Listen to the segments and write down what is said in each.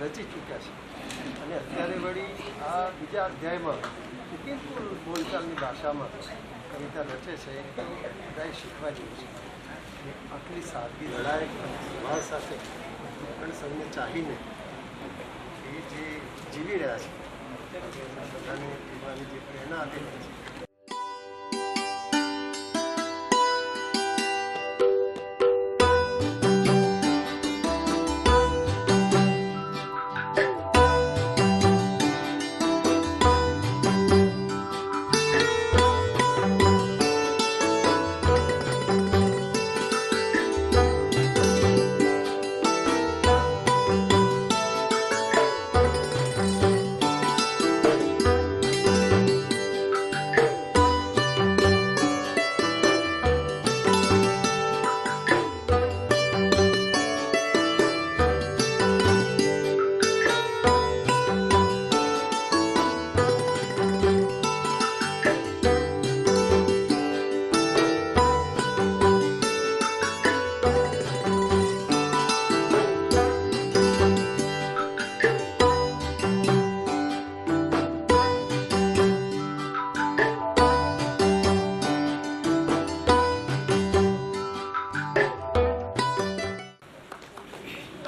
રચી ચૂક્યા છે. અને અત્યારે વળી આ બીજા અધ્યાયમાં બિલકુલ બોલચાલની ભાષામાં કવિતા રચે છે એ બધાએ શીખવા જેવું છે. આટલી સાદગી લડાયક અને સુભાષ સાથે પણ સૌને ચાહીને એ જે જીવી રહ્યા છે બધાને જીવવાની જે પ્રેરણા આપી રહી છે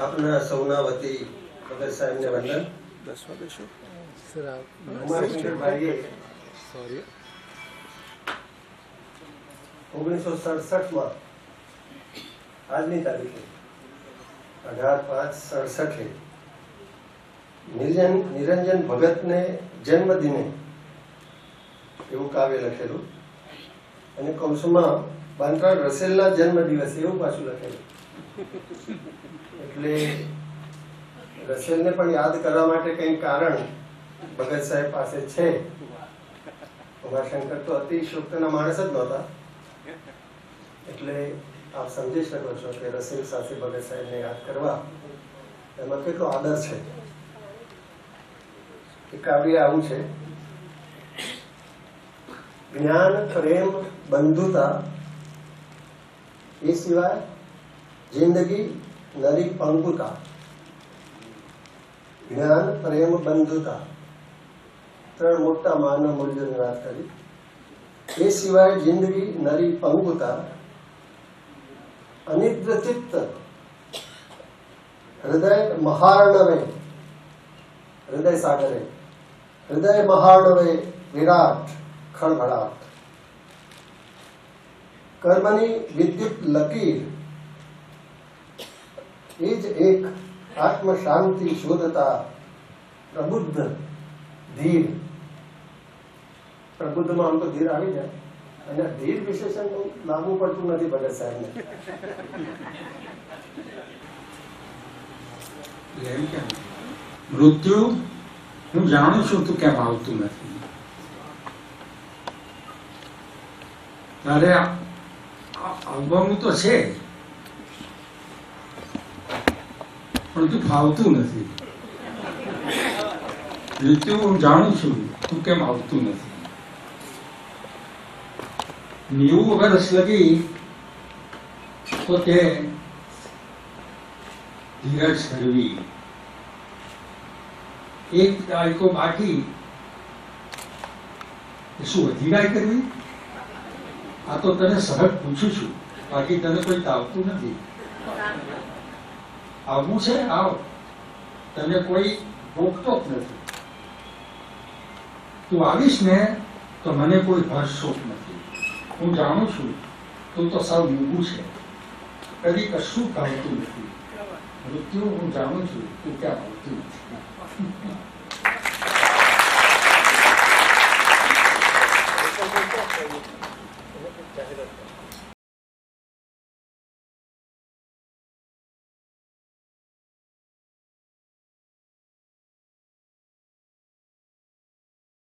આપના સૌના વતી ભગત સાહેબને વંદન. ઓગણીસો સડસઠ સડસઠમાં આજની તારીખે અઢાર પાંચ સડસઠે નિરંજન નિરંજન ભગતને જન્મદિને એવું કાવ્ય લખેલું. અને કૌંસમાં બાંતરાળ રસેલના જન્મદિવસે એવું પાછું લખેલું. એટલે રસેલને પણ યાદ કરવા માટે કંઈ કારણ ભગત સાહેબ પાસે છે. ઉમાશંકર તો અતિશોક્તના માણસ જ નહોતા. એટલે આપ સમજી શકો છો કે રસેલ સાથે ભગત સાહેબને યાદ કરવા એમાં કેટલો આદર છે. એ કાવ્ય આવું છે. જ્ઞાન, પ્રેમ, બંધુતા એ સિવાય જિંદગી નરી પંગુતા જ્ઞાન, પ્રેમ, બંધુતા. ત્રણ મોટા માનવ મૂલ્યોની વાત કરી. એ સિવાય જિંદગી નરી પંગુતા અનિદ્ર હૃદય મહાર્ણવે, હૃદય સાગરે, હૃદય મહાર્ણવે, વિરાટ, ખળભળાટ. કર્મની વિદ્યુત લકીર એ જ એક આત્મ શાંતિ શોધતા પ્રબુદ્ધ, ધીર. પ્રબુદ્ધમાં આમ તો ધીર આવી જાય. અને ધીર વિશેષણ તો લાગુ પડતું નથી ભગત સાહેબને. મૃત્યુ, હું જાણું છું તું કેમ આવતું નથી. તારે આવવાનું તો છે પણ તું ફાવતું નથી. મૃત્યુ હું જાણું છું, તું કેમ આવતું નથી? નેવું વર્ષ લગી તો તે ધીરજ કરવી એક તારીખો બાકી શું શું અધિરાય કરવી? આ તો તને સહજ પૂછું છું, બાકી તને કોઈ તાવતું નથી. આવવું છે? આવો. તને કોઈ રોકટોક નથી. તું આવીશ ને તો મને કોઈ હર્ષોક નથી. હું જાણું છું તું તો સાવ મૂગું છે. કદી કશું ભાવતું નથી. મૃત્યુ હું જાણું છું તું ક્યાં ભાવતું નથી.